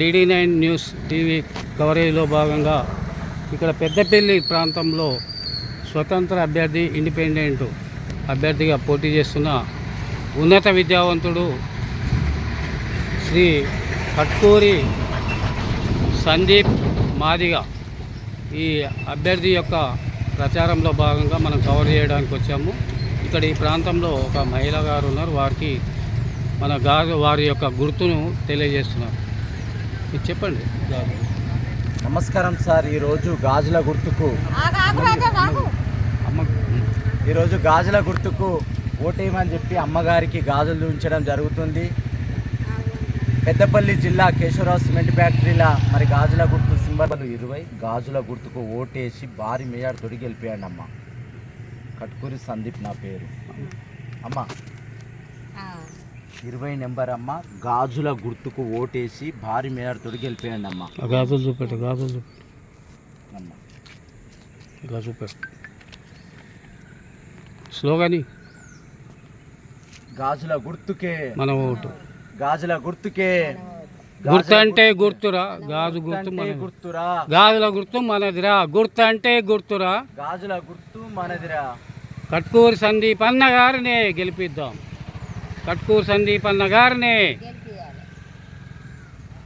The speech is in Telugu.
డిడి నైన్ న్యూస్ టీవీ కవరేజ్లో భాగంగా ఇక్కడ పెద్దపల్లి ప్రాంతంలో స్వతంత్ర అభ్యర్థి ఇండిపెండెంట్ అభ్యర్థిగా పోటీ చేస్తున్న ఉన్నత విద్యావంతుడు శ్రీ కట్కూరి సందీప్ మాదిగ ఈ అభ్యర్థి యొక్క ప్రచారంలో భాగంగా మనం కవర్ చేయడానికి వచ్చాము. ఇక్కడ ఈ ప్రాంతంలో ఒక మహిళ గారు ఉన్నారు. వారికి మన గారు వారి యొక్క గుర్తును తెలియజేస్తున్నారు. ఇది చెప్పండి. నమస్కారం సార్ ఈరోజు గాజుల గుర్తుకు అమ్మ ఈరోజు గాజుల గుర్తుకు ఓటేయమని చెప్పి అమ్మగారికి గాజులు ఉంచడం జరుగుతుంది. పెద్దపల్లి జిల్లా కేశవరావు సిమెంట్ ఫ్యాక్టరీల మరి గాజుల గుర్తు సింబల్ ఇరవై. గాజుల గుర్తుకు ఓటేసి భారీ మేయాడు తొడిగి వెళ్ళిపోయాడు అమ్మ. కట్కూరి సందీప్ నా పేరు. అమ్మ. ఇరవై నెంబర్ అమ్మ. గాజుల గుర్తుకు ఓటేసి భారీ మేయాడు తొడిగి వెళ్ళిపోయాడు అమ్మ గాజులు చూపెట్టు గాజులు చూపెట్టు. అమ్మ. చూపెట్టు. స్లోగాని. గాజుల గుర్తుకే. మన ఓటు. గాజుల గుర్తుకే. గుర్తు అంటే గుర్తురా గాజు గుర్తు మన గుర్తురా. గాజుల గుర్తు మనదిరా గుర్తు అంటే గుర్తురా. గాజుల గుర్తు మనదిరా. కట్కూరు సందీప్ అన్న గారినే గెలిపిద్దాం. కట్కూరు సందీప్ అన్న గారినే